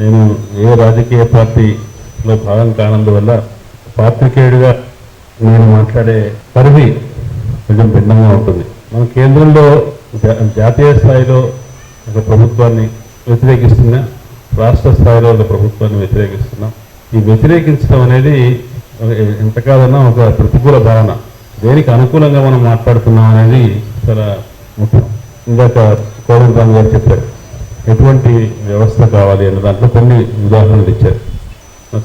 నేను ఏ రాజకీయ పార్టీలో భాగం కానందువల్ల పాత్రికేయుడిగా నేను మాట్లాడే పరిధి కొంచెం భిన్నంగా ఉంటుంది. మన కేంద్రంలో జాతీయ స్థాయిలో ఒక ప్రభుత్వాన్ని వ్యతిరేకిస్తున్నా రాష్ట్ర స్థాయిలో ఒక ప్రభుత్వాన్ని వ్యతిరేకిస్తున్నాం ఈ వ్యతిరేకించడం అనేది ఒక- ఎంత ఒక ప్రతికూల భావన దేనికి అనుకూలంగా మనం మాట్లాడుతున్నాం అనేది చాలా ముఖ్యం. ఇందాక కోదండ రామ్ గారు చెప్పారు. ఎటువంటి వ్యవస్థ కావాలి అన్న దాంట్లో కొన్ని ఉదాహరణలు ఇచ్చారు.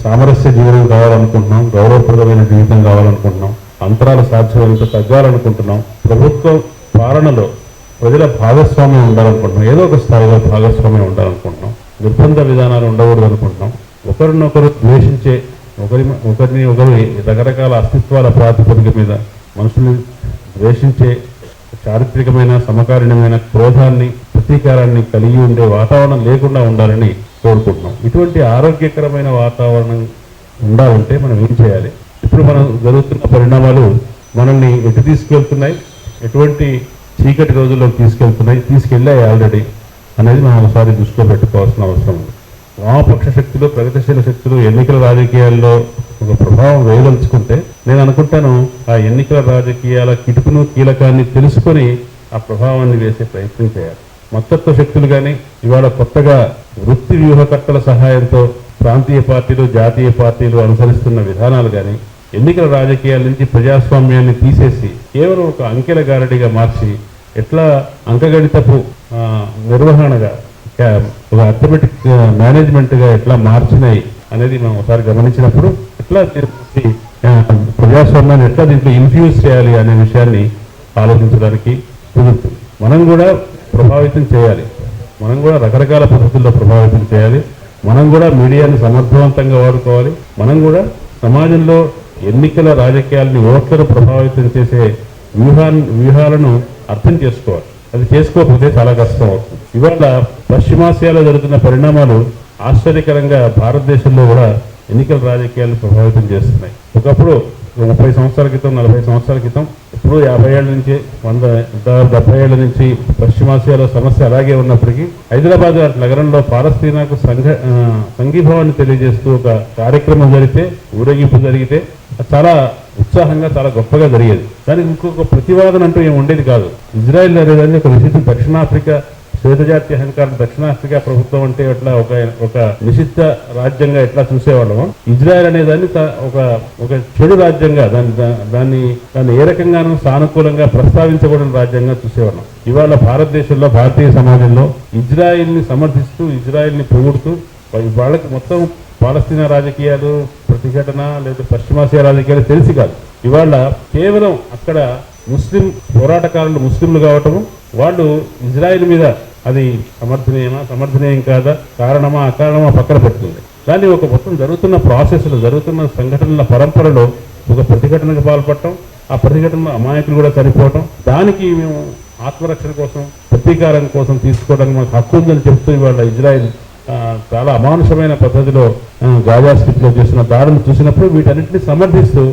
సామరస్య జీవనం కావాలనుకుంటున్నాం గౌరవప్రదమైన జీవితం కావాలనుకుంటున్నాం అంతరాలు సాధ్యమైనంత తగ్గాలనుకుంటున్నాం ప్రభుత్వ పాలనలో ప్రజల భాగస్వామ్యం ఉండాలనుకుంటున్నాం ఏదో ఒక స్థాయిలో భాగస్వామ్యం ఉండాలనుకుంటున్నాం నిర్బంధ విధానాలు ఉండకూడదు అనుకుంటున్నాం ఒకరినొకరు ద్వేషించే ఒకరి ఒకరిని ఒకరి రకరకాల అస్తిత్వాల ప్రాతిపదిక మీద మనుషుల్ని ద్వేషించే చారిత్రకమైన సమకాలీనమైన క్రోధాన్ని ప్రతీకారాన్ని కలిగి ఉండే వాతావరణం లేకుండా ఉండాలని కోరుకుంటున్నాం. ఇటువంటి ఆరోగ్యకరమైన వాతావరణం ఉండాలంటే మనం ఏం చేయాలి? ఇప్పుడు మనం జరుగుతున్న పరిణామాలు మనల్ని ఎటు తీసుకెళ్తున్నాయి? ఎటువంటి చీకటి రోజుల్లోకి తీసుకెళ్తున్నాయి? తీసుకెళ్ళాయి ఆల్రెడీ అనేది మనం ఒకసారి దృష్టిలో పెట్టుకోవాల్సిన అవసరం ఉంది. వామపక్ష శక్తులు ప్రగతిశీల శక్తులు ఎన్నికల రాజకీయాల్లో ఒక ప్రభావం వేయదలుచుకుంటే నేను అనుకుంటాను ఆ ఎన్నికల రాజకీయాల కిటుకును కీలకాన్ని తెలుసుకొని ఆ ప్రభావాన్ని వేసే ప్రయత్నం చేయాలి. మత్తత్వ శక్తులు కానీ ఇవాళ కొత్తగా వృత్తి వ్యూహకర్తల సహాయంతో ప్రాంతీయ పార్టీలు జాతీయ పార్టీలు అనుసరిస్తున్న విధానాలు కానీ ఎన్నికల రాజకీయాల నుంచి ప్రజాస్వామ్యాన్ని తీసేసి కేవలం ఒక అంకెల గారడిగా మార్చి ఎట్లా అంకగణితపు నిర్వహణగా ఒక అథమెటిక్ మేనేజ్మెంట్గా ఎట్లా మార్చినాయి అనేది మనం ఒకసారి గమనించినప్పుడు ఎట్లా ప్రజాస్వామ్యాన్ని ఎట్లా దీంట్లో ఇన్ఫ్యూజ్ చేయాలి అనే విషయాన్ని ఆలోచించడానికి కుదురుతుంది. మనం కూడా ప్రభావితం చేయాలి. మనం కూడా రకరకాల పద్ధతుల్లో ప్రభావితం చేయాలి. మనం కూడా మీడియాని సమర్థవంతంగా వాడుకోవాలి. మనం కూడా సమాజంలో ఎన్నికల రాజకీయాలని ఓట్లను ప్రభావితం చేసే వ్యూహా వ్యూహాలను అర్థం చేసుకోవాలి. అది చేసుకోకపోతే చాలా కష్టం అవుతుంది. ఇవాళ పశ్చిమాసియాలో జరుగుతున్న పరిణామాలు ఆశ్చర్యకరంగా భారతదేశంలో కూడా ఎన్నికల రాజకీయాలను ప్రభావితం చేస్తున్నాయి. ఒకప్పుడు ముప్పై సంవత్సరాల క్రితం నలభై సంవత్సరాల క్రితం ఇప్పుడు యాభై ఏళ్ళ నుంచి వంద డెబ్బై ఏళ్ళ నుంచి పశ్చిమాసియాలో సమస్య అలాగే ఉన్నప్పటికీ హైదరాబాద్ నగరంలో పాలస్తీనాకు సంఘ సంఘీభావాన్ని తెలియజేస్తూ ఒక కార్యక్రమం జరిగితే ఊరేగింపు జరిగితే అది చాలా ఉత్సాహంగా చాలా గొప్పగా జరిగేది. దానికి ఇంకొక ప్రతివాదన అంటూ ఏమి ఉండేది కాదు. ఇజ్రాయెల్ అనేదాన్ని ఒక విశేషం దక్షిణాఫ్రికా శ్వేతజాతి అహంకారం దక్షిణాఫ్రికా ప్రభుత్వం అంటే ఎట్లా ఒక ఒక నిషిద్ధ రాజ్యంగా ఎట్లా చూసేవాళ్ళము? ఇజ్రాయెల్ అనే దాన్ని ఒక ఒక చెడు రాజ్యంగా దాన్ని దా- దాన్ని దాన్ని ఏ రకంగానూ సానుకూలంగా ప్రస్తావించబడిన రాజ్యంగా చూసేవాళ్ళం. ఇవాళ భారతదేశంలో భారతీయ సమాజంలో ఇజ్రాయిల్ని సమర్థిస్తూ ఇజ్రాయిల్ని పొగుడుతూ వాళ్ళకి మొత్తం పాలస్తీనా రాజకీయాలు ప్రతిఘటన లేదా పశ్చిమాసియా రాజకీయాలు తెలిసి కాదు. ఇవాళ కేవలం అక్కడ ముస్లిం పోరాటకారులు ముస్లింలు కావటము వాళ్ళు ఇజ్రాయిల్ మీద అది సమర్థనీయమా? సమర్థనీయం కాదా? కారణమా? అకారణమా? పక్కన పెడుతుంది కానీ ఒక మొత్తం జరుగుతున్న ప్రాసెస్లో జరుగుతున్న సంఘటనల పరంపరలో ఒక ప్రతిఘటనకు పాల్పడటం ఆ ప్రతిఘటనలో అమాయకులు కూడా చనిపోవటం దానికి మేము ఆత్మరక్షణ కోసం ప్రతీకారం కోసం తీసుకోవడానికి మాకు హక్కు ఉందని చెప్తూ ఇవాళ ఇజ్రాయిల్ చాలా అమానుషమైన పద్ధతిలో గాజా స్థితిలో చేసిన దాడులు చూసినప్పుడు వీటన్నిటిని సమర్థిస్తూ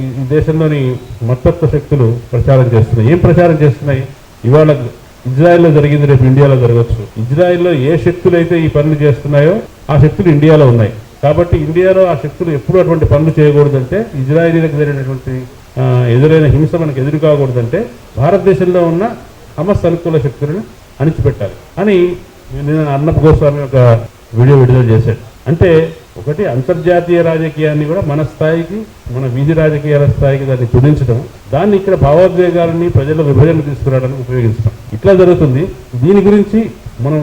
ఈ ఈ దేశంలోని మతత్వ శక్తులు ప్రచారం చేస్తున్నాయి. ఏం ప్రచారం చేస్తున్నాయి? ఇవాళ ఇజ్రాయెల్లో జరిగింది రేపు ఇండియాలో జరగవచ్చు ఇజ్రాయెల్లో ఏ శక్తులు అయితే ఈ పనులు చేస్తున్నాయో ఆ శక్తులు ఇండియాలో ఉన్నాయి. కాబట్టి ఇండియాలో ఆ శక్తులు ఎప్పుడు అటువంటి పనులు చేయకూడదంటే ఇజ్రాయలీలకు జరిగినటువంటి ఎదురైన హింస మనకు ఎదురు కాకూడదంటే భారతదేశంలో ఉన్న హమస్ అనుకూల శక్తులను అణిచిపెట్టాలి. అని నేను అన్నప్ప గోస్వామి ఒక వీడియో విడుదల చేశాడు. అంటే ఒకటి అంతర్జాతీయ రాజకీయాన్ని కూడా మన స్థాయికి మన వీధి రాజకీయాల స్థాయికి దాన్ని కుదించడం దాన్ని ఇక్కడ భావోద్వేగాలని ప్రజల విభజన తీసుకురావడానికి ఉపయోగించడం. ఇట్లా జరుగుతుంది. దీని గురించి మనం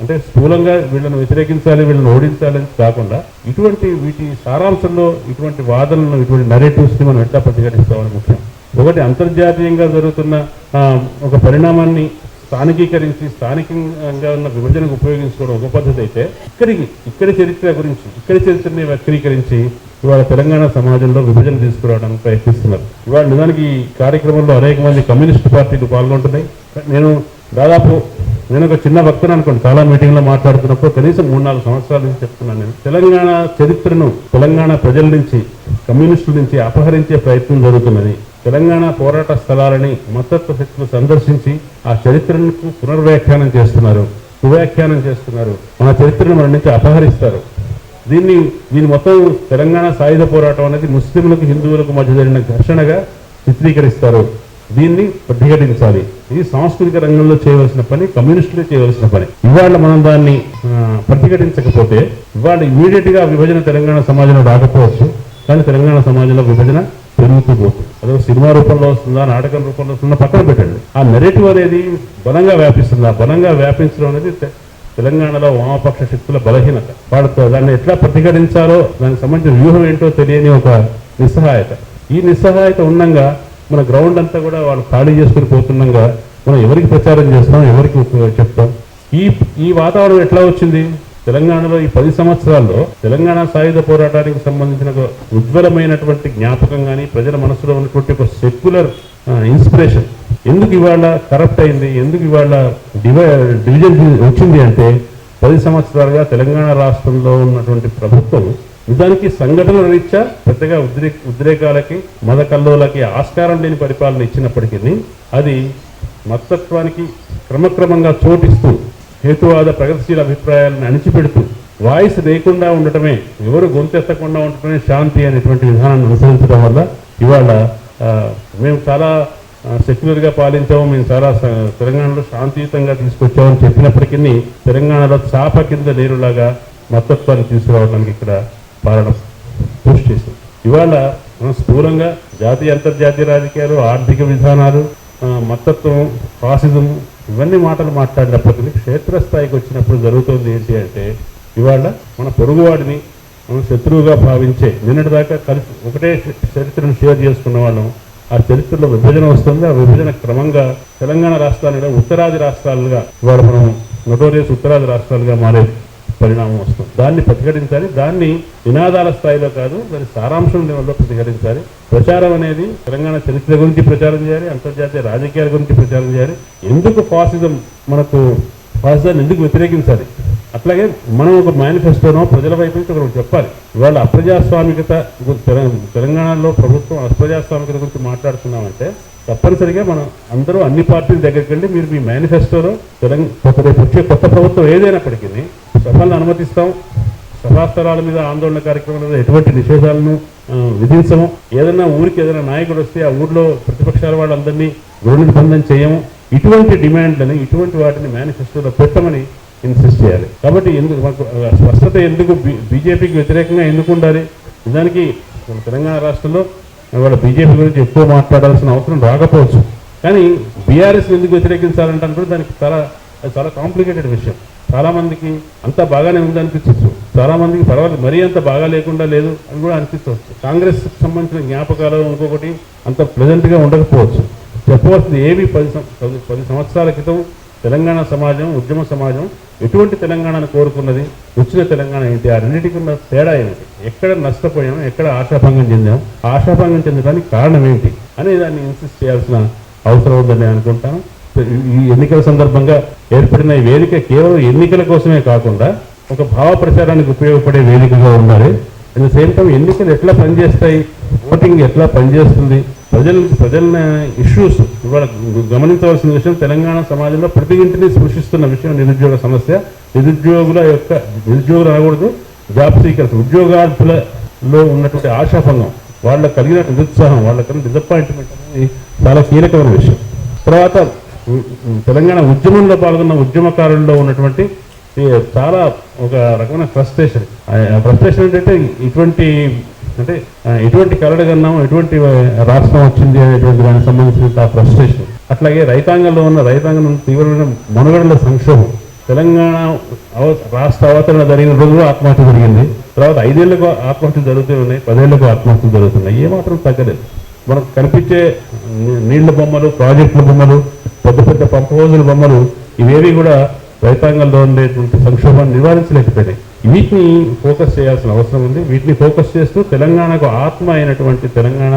అంటే స్థూలంగా వీళ్ళని వ్యతిరేకించాలి వీళ్ళని ఓడించాలని కాకుండా ఇటువంటి వీటి సారాంశంలో ఇటువంటి వాదనలను ఇటువంటి నరేటివ్స్ని మనం ఎట్లా ప్రతిఘటిస్తామని ముఖ్యం. ఒకటి అంతర్జాతీయంగా జరుగుతున్న ఒక పరిణామాన్ని స్థానికీకరించి స్థానికంగా ఉన్న విభజనకు ఉపయోగించుకోవడం ఒక పద్ధతి అయితే ఇక్కడికి ఇక్కడి చరిత్ర గురించి ఇక్కడి చరిత్రని వక్రీకరించి ఇవాళ తెలంగాణ సమాజంలో విభజన తీసుకురావడానికి ప్రయత్నిస్తున్నారు. ఇవాళ నిజానికి ఈ కార్యక్రమంలో అనేక మంది కమ్యూనిస్ట్ పార్టీలు పాల్గొంటున్నాయి. నేను దాదాపు నేను ఒక చిన్న భక్తుని అనుకోండి చాలా మీటింగ్లో మాట్లాడుతున్నప్పుడు కనీసం మూడు నాలుగు సంవత్సరాల నుంచి చెప్తున్నాను నేను. తెలంగాణ చరిత్రను తెలంగాణ ప్రజల నుంచి కమ్యూనిస్టుల నుంచి అపహరించే ప్రయత్నం జరుగుతున్నది. తెలంగాణ పోరాట స్థలాలని మతత్వ శక్తులు సందర్శించి ఆ చరిత్రను పునర్వ్యాఖ్యానం చేస్తున్నారు కువ్యాఖ్యానం చేస్తున్నారు. మన చరిత్రను మన నుంచి అపహరిస్తారు. దీన్ని దీని మొత్తం తెలంగాణ సాయుధ పోరాటం అనేది ముస్లింలకు హిందువులకు మధ్య జరిగిన ఘర్షణగా చిత్రీకరిస్తారు. దీన్ని ప్రతిఘటించాలి. ఇది సాంస్కృతిక రంగంలో చేయవలసిన పని కమ్యూనిస్టులే చేయవలసిన పని. ఇవాళ మనం దాన్ని ప్రతిఘటించకపోతే ఇవాళ ఇమీడియట్గా విభజన తెలంగాణ సమాజంలో రాకపోవచ్చు. కానీ తెలంగాణ సమాజంలో విభజన పెరుగుతూ పోతుంది అదే సినిమా రూపంలో వస్తుందా నాటకం రూపంలో వస్తుందా పక్కన పెట్టండి. ఆ నెరేటివ్ అనేది బలంగా వ్యాపిస్తుంది? ఆ బలంగా వ్యాపించడం అనేది తెలంగాణలో వామపక్ష శక్తుల బలహీనత. వాళ్ళతో దాన్ని ఎట్లా ప్రతిఘటించాలో దానికి సంబంధించిన వ్యూహం ఏంటో తెలియని ఒక నిస్సహాయత. ఈ నిస్సహాయత ఉండగా మన గ్రౌండ్ అంతా కూడా వాళ్ళు ఖాళీ చేసుకుని పోతుండగా మనం ఎవరికి ప్రచారం చేస్తాం ఎవరికి చెప్తాం? ఈ ఈ వాతావరణం ఎట్లా వచ్చింది? తెలంగాణలో ఈ పది సంవత్సరాల్లో తెలంగాణ సాయుధ పోరాటానికి సంబంధించిన ఒక ఉజ్వలమైనటువంటి జ్ఞాపకం కానీ ప్రజల మనసులో ఉన్నటువంటి ఒక సెక్యులర్ ఇన్స్పిరేషన్. ఎందుకు ఇవాళ కరప్ట్ అయింది? ఎందుకు ఇవాళ డివై డివిజన్ వచ్చింది అంటే పది సంవత్సరాలుగా తెలంగాణ రాష్ట్రంలో ఉన్నటువంటి ప్రభుత్వం నిజానికి సంఘటనల రీత్యా పెద్దగా ఉద్రే ఉద్రేకాలకి మద కల్లోలకి ఆస్కారం లేని పరిపాలన ఇచ్చినప్పటికీ అది మతత్వానికి క్రమక్రమంగా చోటిస్తూ హేతువాద ప్రగతిశీల అభిప్రాయాలను అణిచిపెడుతూ వాయిస్ లేకుండా ఉండటమే ఎవరు గొంతెత్తకుండా ఉండటమే శాంతి అనేటువంటి విధానాన్ని అనుసరించడం వల్ల ఇవాళ మేము చాలా సెక్యులర్గా పాలించాము మేము చాలా తెలంగాణలో శాంతియుతంగా తీసుకొచ్చామని చెప్పినప్పటికీ తెలంగాణలో చాప కింద నీరులాగా మతత్వాన్ని తీసుకురావడానికి ఇక్కడ పాలన కృషి చేసింది. ఇవాళ మనం స్థూలంగా జాతీయ అంతర్జాతీయ రాజకీయాలు ఆర్థిక విధానాలు మతత్వం ఫాసిజం ఇవన్నీ మాటలు మాట్లాడినప్పటికీ క్షేత్రస్థాయికి వచ్చినప్పుడు జరుగుతుంది ఏంటి అంటే ఇవాళ మన పొరుగువాడిని మనం శత్రువుగా భావించే నిన్నటిదాకా కలిసి ఒకటే చరిత్రను షేర్ చేసుకున్న వాళ్ళం. ఆ చరిత్రలో విభజన వస్తుంది? ఆ విభజన క్రమంగా తెలంగాణ రాష్ట్రాలుగా ఉత్తరాది రాష్ట్రాలుగా ఇవాళ మనం నటోరియస్ ఉత్తరాది రాష్ట్రాలుగా మారేది. పరిణామం వస్తుంది. దాన్ని ప్రతిఘటించాలి. దాన్ని నినాదాల స్థాయిలో కాదు దాని సారాంశం లెవెల్లో ప్రతిఘటించాలి. ప్రచారం అనేది తెలంగాణ చరిత్ర గురించి ప్రచారం చేయాలి అంతర్జాతీయ రాజకీయాల గురించి ప్రచారం చేయాలి. ఎందుకు ఫాసిజం మనకు ఫాసిజాన్ని ఎందుకు వ్యతిరేకించాలి? అట్లాగే మనం ఒక మేనిఫెస్టోనో ప్రజల వైపు నుంచి ఒకరు చెప్పాలి. ఇవాళ అప్రజాస్వామికత తెలంగాణలో ప్రభుత్వం అప్రజాస్వామికత గురించి మాట్లాడుతున్నామంటే తప్పనిసరిగా మనం అందరూ అన్ని పార్టీల దగ్గరికి వెళ్ళి మీరు మీ మేనిఫెస్టోలో తెలంగాణ రేపు వచ్చే కొత్త ప్రభుత్వం ఏదైనప్పటికీ సభలను అనుమతిస్తాం. సభాస్థలాల మీద ఆందోళన కార్యక్రమాల ఎటువంటి నిషేధాలను విధించము. ఏదైనా ఊరికి ఏదైనా నాయకుడు వస్తే ఆ ఊర్లో ప్రతిపక్షాల వాళ్ళందరినీ గృహనిర్బంధం చేయము. ఇటువంటి డిమాండ్లని ఇటువంటి వాటిని మేనిఫెస్టోలో పెట్టమని ఇన్సిస్ట్ చేయాలి. కాబట్టి ఎందుకు మాకు స్పష్టత ఎందుకు బీజేపీకి వ్యతిరేకంగా ఎందుకు ఉండాలి? నిజానికి మన తెలంగాణ రాష్ట్రంలో వాళ్ళ బీజేపీ గురించి ఎక్కువ మాట్లాడాల్సిన అవసరం రాకపోవచ్చు. కానీ బీఆర్ఎస్ ఎందుకు వ్యతిరేకించాలంటే అనుకుంటే దానికి చాలా అది చాలా కాంప్లికేటెడ్ విషయం. చాలామందికి అంత బాగానే ఉంది అనిపించవచ్చు చాలామందికి పర్వాలేదు మరీ అంత బాగా లేకుండా లేదు అని కూడా అనిపించవచ్చు కాంగ్రెస్ సంబంధించిన జ్ఞాపకాలు ఇంకొకటి అంత ప్లెజెంట్గా ఉండకపోవచ్చు. చెప్పవలసింది ఏవి? పది సం- పది పది సంవత్సరాల క్రితం తెలంగాణ సమాజం ఉద్యమ సమాజం ఎటువంటి తెలంగాణను కోరుకున్నది? వచ్చిన తెలంగాణ ఏంటి? ఆ రెండింటికి ఉన్న తేడా ఏమిటి? ఎక్కడ నష్టపోయాం? ఎక్కడ ఆశాభంగం చెందాం? ఆశాభంగం చెందడానికి కారణం ఏంటి? అనే దాన్ని ఇన్సిస్ట్ చేయాల్సిన అవసరం ఉందని నేను అనుకుంటాను. ఈ ఎన్నికల సందర్భంగా ఏర్పడిన ఈ వేదిక కేవలం ఎన్నికల కోసమే కాకుండా ఒక భావ ప్రచారానికి ఉపయోగపడే వేదికగా ఉండాలి అట్ ద సేమ్ టైం ఎన్నికలు ఎట్లా పనిచేస్తాయి? ఓటింగ్ ఎట్లా పనిచేస్తుంది? ప్రజల ప్రజల ఇష్యూస్ ఇవాళ గమనించవలసిన విషయం తెలంగాణ సమాజంలో ప్రతి ఇంటిని సృష్టిస్తున్న విషయం నిరుద్యోగ సమస్య. నిరుద్యోగుల యొక్క నిరుద్యోగులు అనకూడదు జాబ్ సీకర్స్ ఉద్యోగార్థులలో ఉన్నటువంటి ఆశాభంగం వాళ్ళకు కలిగిన నిరుత్సాహం వాళ్ళకి కలిగిన డిసప్పాయింట్మెంట్ అనేది చాలా కీలకమైన విషయం. తర్వాత తెలంగాణ ఉద్యమంలో పాల్గొన్న ఉద్యమకారుల్లో ఉన్నటువంటి చాలా ఒక రకమైన ఫ్రస్ట్రేషన్ ఫ్రస్ట్రేషన్ ఏంటంటే ఇటువంటి అంటే ఎటువంటి కలడు ఎటువంటి రాష్ట్రం వచ్చింది అనేటువంటి దానికి సంబంధించిన ఆ ఫ్రస్ట్రేషన్ అట్లాగే రైతాంగంలో ఉన్న రైతాంగం తీవ్రమైన మనుగడల సంక్షోభం. తెలంగాణ అవ- రాష్ట్ర అవతరణ జరిగిన రోజులో ఆత్మహత్య జరిగింది. తర్వాత ఐదేళ్ళకు ఆత్మహత్యలు జరుగుతూ ఉన్నాయి పదేళ్ళకు ఆత్మహత్యలు జరుగుతున్నాయి. ఏమాత్రం తగ్గలేదు. మనకు కనిపించే నీళ్ళ బొమ్మలు ప్రాజెక్టుల బొమ్మలు పెద్ద పెద్ద పంప్ బొమ్మలు ఇవేవి కూడా రైతాంగంలో ఉండేటువంటి సంక్షోభాన్ని నివారించలేకపోయినాయి. వీటిని ఫోకస్ చేయాల్సిన అవసరం ఉంది. వీటిని ఫోకస్ చేస్తూ తెలంగాణకు ఆత్మ అయినటువంటి తెలంగాణ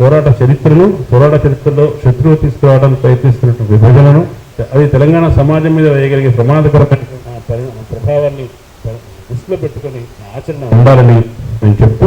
పోరాట చరిత్రను పోరాట చరిత్రలో శత్రువు తీసుకురావడానికి ప్రయత్నిస్తున్నటువంటి విభజనను అది తెలంగాణ సమాజం మీద వేయగలిగే ప్రమాదకరమైన ప్రభావాన్ని దృష్టిలో పెట్టుకొని ఆచరణ ఉండాలని నేను చెప్తాను